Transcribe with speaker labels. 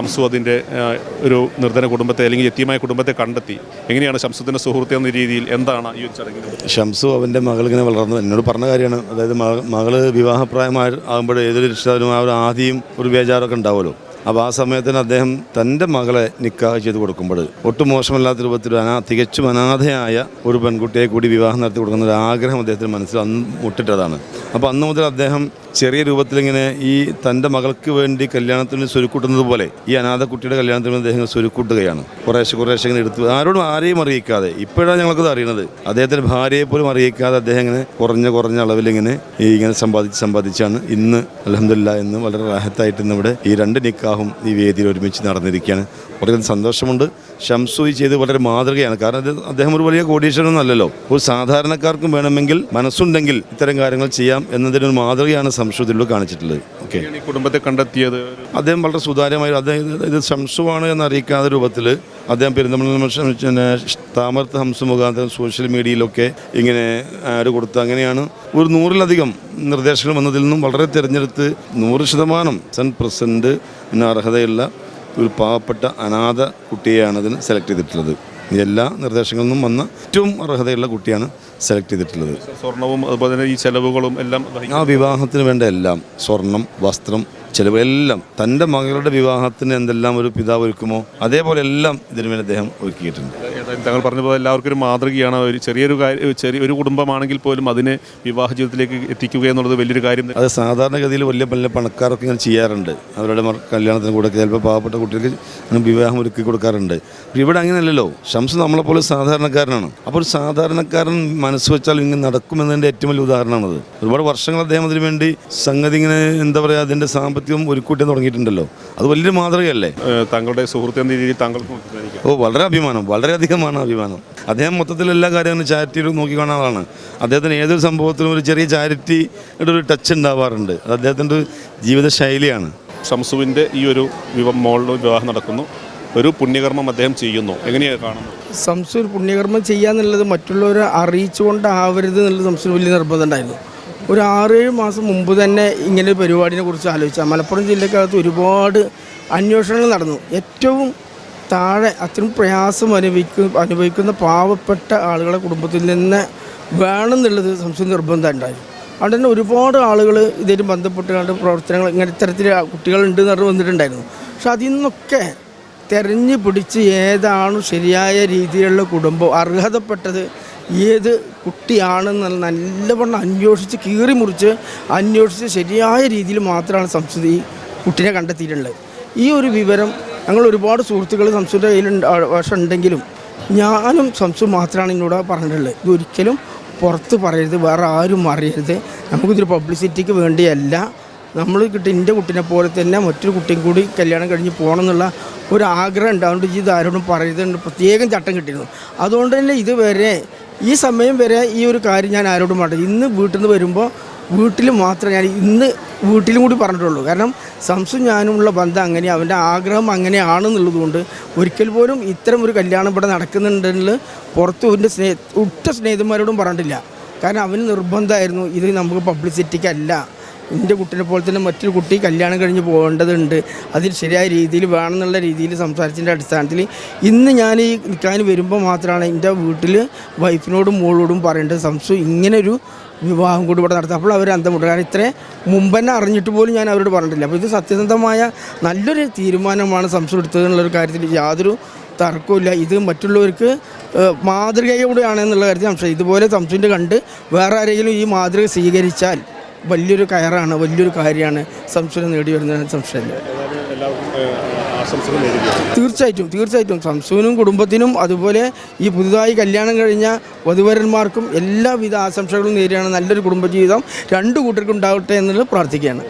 Speaker 1: ഷംസു അതിന്റെ ഒരു നിർദ്ധന കുടുംബത്തെ അല്ലെങ്കിൽ എത്തിയമായ കുടുംബത്തെ കണ്ടെത്തി. എങ്ങനെയാണ് ഷംസുദ്ദീന്റെ സുഹൃത്ത് എന്ന രീതിയിൽ എന്താണ് ഈ ഒരു ചടങ്ങിന്
Speaker 2: ഷംസു അവന്റെ മകൾ ഇങ്ങനെ വളർന്നു എന്നോട് പറഞ്ഞ കാര്യമാണ്. അതായത് മകൾ വിവാഹപ്രായമായ ആകുമ്പോൾ ഏതൊരു രക്ഷിതാവിനും ആ ഒരു ആദ്യം ഒരു ബേജാറൊക്കെ ഉണ്ടാവുമല്ലോ. അപ്പോൾ ആ സമയത്തിന് അദ്ദേഹം തന്റെ മകളെ നിക്കാഹ് ചെയ്ത് കൊടുക്കുമ്പോൾ ഒട്ടും മോശമല്ലാത്ത രൂപത്തിൽ അനാ തികച്ചും അനാഥയായ ഒരു പെൺകുട്ടിയെ കൂടി വിവാഹം നടത്തി കൊടുക്കുന്ന ഒരു ആഗ്രഹം അദ്ദേഹത്തിന് മനസ്സിൽ അന്ന് മുട്ടിട്ടതാണ്. അപ്പോൾ അന്ന് മുതൽ അദ്ദേഹം ചെറിയ രൂപത്തിലിങ്ങനെ ഈ തന്റെ മകൾക്ക് വേണ്ടി കല്യാണത്തിന് സ്വരുക്കൂട്ടുന്നത് പോലെ ഈ അനാഥ കുട്ടിയുടെ കല്യാണത്തിന് അദ്ദേഹം സ്വരുക്കൂട്ടുകയാണ്. കുറേശ്ശെ കുറേശ്ശെ ഇങ്ങനെ എടുത്തു ആരോടും ആരെയും അറിയിക്കാതെ ഇപ്പോഴാണ് ഞങ്ങൾക്കത് അറിയുന്നത് അദ്ദേഹത്തിന്റെ ഭാര്യയെ പോലും അറിയിക്കാതെ അദ്ദേഹം ഇങ്ങനെ കുറഞ്ഞ കുറഞ്ഞ അളവിലിങ്ങനെ ഈ ഇങ്ങനെ സമ്പാദിച്ച് സമ്പാദിച്ചാണ് ഇന്ന് അലഹമില്ല എന്ന് വളരെ റാഹത്തായിട്ട് ഇന്നിവിടെ ഈ രണ്ട് നിക്കാഹും ഈ വേദിയിൽ ഒരുമിച്ച് നടന്നിരിക്കുകയാണ്. വളരെ സന്തോഷമുണ്ട്. ഷംസു ചെയ്ത് വളരെ മാതൃകയാണ്. കാരണം ഇത് അദ്ദേഹം ഒരു വലിയ കോടീശ്വരനൊന്നും അല്ലല്ലോ. ഒരു സാധാരണക്കാർക്കും വേണമെങ്കിൽ മനസ്സുണ്ടെങ്കിൽ ഇത്തരം കാര്യങ്ങൾ ചെയ്യാം എന്നതിനൊരു മാതൃകയാണ് സംശയത്തിലൂടെ കാണിച്ചിട്ടുള്ളത്. ഓക്കെ
Speaker 1: കുടുംബത്തെ കണ്ടെത്തിയത്?
Speaker 2: അദ്ദേഹം വളരെ സുതാര്യമായി അദ്ദേഹം ഇത് ശംസുവാണ് എന്ന് അറിയിക്കാത്ത രൂപത്തിൽ അദ്ദേഹം പെരുന്തമണ്ണ താമർത്ത് ഹംസ മുഖാന്തരം സോഷ്യൽ മീഡിയയിലൊക്കെ ഇങ്ങനെ ആഡ് കൊടുത്ത് അങ്ങനെയാണ് ഒരു നൂറിലധികം നിർദ്ദേശങ്ങൾ വന്നതിൽ നിന്നും വളരെ തിരഞ്ഞെടുത്ത് നൂറ് ശതമാനം സെൻ പ്രസിഡന്റ് അർഹതയുള്ള ഒരു പാവപ്പെട്ട അനാഥ കുട്ടിയെയാണ് അതിന് സെലക്ട് ചെയ്തിട്ടുള്ളത്. എല്ലാ നിർദ്ദേശങ്ങളിൽ നിന്നും വന്ന ഏറ്റവും അർഹതയുള്ള കുട്ടിയാണ് സെലക്ട് ചെയ്തിട്ടുള്ളത്.
Speaker 1: സ്വർണവും അതുപോലെ തന്നെ ഈ ചെലവുകളും എല്ലാം
Speaker 2: ആ വിവാഹത്തിന് വേണ്ട എല്ലാം സ്വർണം വസ്ത്രം ചെലവ് എല്ലാം തന്റെ മകളുടെ വിവാഹത്തിന് എന്തെല്ലാം ഒരു പിതാവ് ഒരുക്കുമോ അതേപോലെ എല്ലാം ഇതിനു വേണ്ടി അദ്ദേഹം ഒരുക്കിയിട്ടുണ്ട്.
Speaker 1: താങ്കൾ പറഞ്ഞപ്പോൾ എല്ലാവർക്കും ഒരു മാതൃകയാണ് ഒരു ചെറിയൊരു കാര്യം ചെറിയ ഒരു കുടുംബമാണെങ്കിൽ പോലും അതിനെ വിവാഹ ജീവിതത്തിലേക്ക് എത്തിക്കുക എന്നുള്ളത് വലിയൊരു കാര്യം
Speaker 2: അത് സാധാരണഗതിയിൽ വലിയ വലിയ പണക്കാരൊക്കെ ഇങ്ങനെ ചെയ്യാറുണ്ട്. അവരുടെ കല്യാണത്തിന് കൂടെ ചിലപ്പോൾ പാവപ്പെട്ട കുട്ടികൾക്ക് വിവാഹം ഒരുക്കി കൊടുക്കാറുണ്ട്. ഇവിടെ അങ്ങനെയല്ലല്ലോ. ഷംസ് നമ്മളെപ്പോലെ സാധാരണക്കാരനാണ്. അപ്പോൾ ഒരു സാധാരണക്കാരൻ മനസ്സ് വെച്ചാൽ ഇങ്ങനെ നടക്കുമെന്നതിന്റെ ഏറ്റവും വലിയ ഉദാഹരണമാണത്. ഒരുപാട് വർഷങ്ങൾ അദ്ദേഹം അതിന് വേണ്ടി സംഗതി ഇങ്ങനെ എന്താ പറയുക അതിന്റെ സാമ്പത്തികം ഒരുക്കൂട്ടി തുടങ്ങിയിട്ടുണ്ടല്ലോ. അത് വലിയൊരു മാതൃകയല്ലേ?
Speaker 1: താങ്കളുടെ സുഹൃത്ത് എന്ന രീതിയിൽ താങ്കൾക്ക്
Speaker 2: ഓ വളരെ അഭിമാനം. വളരെയധികമാണ് അഭിമാനം. അദ്ദേഹം മൊത്തത്തിൽ എല്ലാ കാര്യങ്ങളും ചാരിറ്റിയിൽ നോക്കി ആളാണ്. അദ്ദേഹത്തിന് ഏതൊരു സംഭവത്തിലും ഒരു ചെറിയ ചാരിറ്റിയുടെ ഒരു ടച്ച് ഉണ്ടാവാറുണ്ട്. അത് അദ്ദേഹത്തിന്റെ ഒരു ജീവിത ശൈലിയാണ്
Speaker 1: ഷംസുവിന്റെ ഈ ഒരു വിവാഹ മോളിൽ വിവാഹം നടക്കുന്നു. ഒരു പുണ്യകർമ്മം അദ്ദേഹം ചെയ്യുന്നു. എങ്ങനെയാണ് കാണുന്നത്?
Speaker 3: സംസു ഒരു പുണ്യകർമ്മം ചെയ്യാന്നുള്ളത് മറ്റുള്ളവരെ അറിയിച്ചുകൊണ്ടാവരുത് എന്നുള്ളത് സംസു വലിയ നിർബന്ധം ഉണ്ടായിരുന്നു. ഒരു ആറേഴ് മാസം മുമ്പ് തന്നെ ഇങ്ങനെ ഒരു പരിപാടിനെ കുറിച്ച് ആലോചിച്ചാൽ മലപ്പുറം ജില്ലക്കകത്ത് ഒരുപാട് അന്വേഷണങ്ങൾ നടന്നു. ഏറ്റവും താഴെ അത്രയും പ്രയാസം അനുഭവിക്കുന്ന അനുഭവിക്കുന്ന പാവപ്പെട്ട ആളുകളെ കുടുംബത്തിൽ നിന്ന് വേണമെന്നുള്ളത് സംശയം നിർബന്ധം ഉണ്ടായി. അതുകൊണ്ട് തന്നെ ഒരുപാട് ആളുകൾ ഇതായിട്ട് ബന്ധപ്പെട്ടുകൊണ്ട് പ്രവർത്തനങ്ങൾ ഇങ്ങനെ ഇത്തരത്തിൽ കുട്ടികളുണ്ട് എന്ന് പറഞ്ഞ് വന്നിട്ടുണ്ടായിരുന്നു. പക്ഷെ അതിൽ നിന്നൊക്കെ തെരഞ്ഞു പിടിച്ച് ഏതാണ് ശരിയായ രീതിയിലുള്ള കുടുംബം അർഹതപ്പെട്ടത് ഏത് കുട്ടിയാണെന്നുള്ള നല്ലവണ്ണം അന്വേഷിച്ച് കീറി മുറിച്ച് അന്വേഷിച്ച് ശരിയായ രീതിയിൽ മാത്രമാണ് സംസ്കൃതി കുട്ടിനെ കണ്ടെത്തിയിട്ടുള്ളത്. ഈ ഒരു വിവരം ഞങ്ങൾ ഒരുപാട് സുഹൃത്തുക്കൾ സംസുവിന്റെ കയ്യിലുണ്ട് പക്ഷെ ഉണ്ടെങ്കിലും ഞാനും സംസു മാത്രമാണ് എന്നോട് പറഞ്ഞിട്ടുള്ളത്. ഇതൊരിക്കലും പുറത്ത് പറയരുത് വേറെ ആരും അറിയരുത്. നമുക്കിതൊരു പബ്ലിസിറ്റിക്ക് വേണ്ടിയല്ല. നമ്മൾ കിട്ടി എന്റെ കുട്ടീനെ പോലെ തന്നെ മറ്റൊരു കുട്ടിയും കൂടി കല്യാണം കഴിഞ്ഞ് പോകണം എന്നുള്ള ഒരു ആഗ്രഹം ഉണ്ട് ഇത് ആരോടും പറയരുത് പ്രത്യേകം ചട്ടം കിട്ടിയിരുന്നു. അതുകൊണ്ട് തന്നെ ഇതുവരെ ഈ സമയം വരെ ഈ ഒരു കാര്യം ഞാൻ ആരോടും പറഞ്ഞു ഇന്ന് വീട്ടിൽ നിന്ന് വരുമ്പോൾ വീട്ടിൽ മാത്രം ഞാൻ ഇന്ന് വീട്ടിലും കൂടി പറഞ്ഞിട്ടുള്ളൂ. കാരണം സംസും ഞാനുമുള്ള ബന്ധം അങ്ങനെ അവന്റെ ആഗ്രഹം അങ്ങനെയാണ് എന്നുള്ളതുകൊണ്ട് ഒരിക്കൽ പോലും ഇത്തരം ഒരു കല്യാണം ഇവിടെ നടക്കുന്നുണ്ടെങ്കിൽ പുറത്ത് എന്റെ സ്നേഹ ഉറ്റ സ്നേഹിതന്മാരോടും പറഞ്ഞിട്ടില്ല. കാരണം അവന് നിർബന്ധമായിരുന്നു ഇത് നമുക്ക് പബ്ലിസിറ്റിക്കല്ല എന്റെ കുട്ടീനെ പോലെ തന്നെ മറ്റൊരു കുട്ടി കല്യാണം കഴിഞ്ഞ് പോകേണ്ടതുണ്ട്. അതിൽ ശരിയായ രീതിയിൽ വേണമെന്നുള്ള രീതിയിൽ സംസാരിച്ചതിന്റെ അടിസ്ഥാനത്തിൽ ഇന്ന് ഞാൻ ഈ നിൽക്കാൻ വരുമ്പോൾ മാത്രമാണ് എന്റെ വീട്ടിൽ വൈഫിനോടും മോളോടും പറയേണ്ടത്. സംസു ഇങ്ങനൊരു വിവാഹം കൂടി ഇവിടെ നടത്തുക അപ്പോൾ അവർ അന്തമുട്ട് കാരണം ഇത്രയും മുമ്പ് തന്നെ അറിഞ്ഞിട്ട് പോലും ഞാൻ അവരോട് പറഞ്ഞിട്ടില്ല. അപ്പോൾ ഇത് സത്യസന്ധമായ നല്ലൊരു തീരുമാനമാണ് സംശയം എടുത്തത് എന്നുള്ളൊരു കാര്യത്തിൽ യാതൊരു തർക്കമില്ല ഇത് മറ്റുള്ളവർക്ക് മാതൃകയോടെയാണ് എന്നുള്ള കാര്യത്തിൽ സംശയം. ഇതുപോലെ സംസുവിന്റെ കണ്ട് വേറെ ആരെങ്കിലും ഈ മാതൃക സ്വീകരിച്ചാൽ വലിയൊരു കയറാണ് വലിയൊരു കാര്യമാണ് സംശയം നേടി വരുന്ന സംശയമില്ല
Speaker 1: ആശംസകൾ
Speaker 3: തീർച്ചയായിട്ടും തീർച്ചയായിട്ടും. സംസുവിനും കുടുംബത്തിനും അതുപോലെ ഈ പുതുതായി കല്യാണം കഴിഞ്ഞ വധുവരന്മാർക്കും എല്ലാവിധ ആശംസകളും നേരിടുകയാണ് നല്ലൊരു കുടുംബജീവിതം. രണ്ടു കൂട്ടർക്കും ഉണ്ടാവട്ടെ എന്നുള്ളത് പ്രാർത്ഥിക്കുകയാണ്.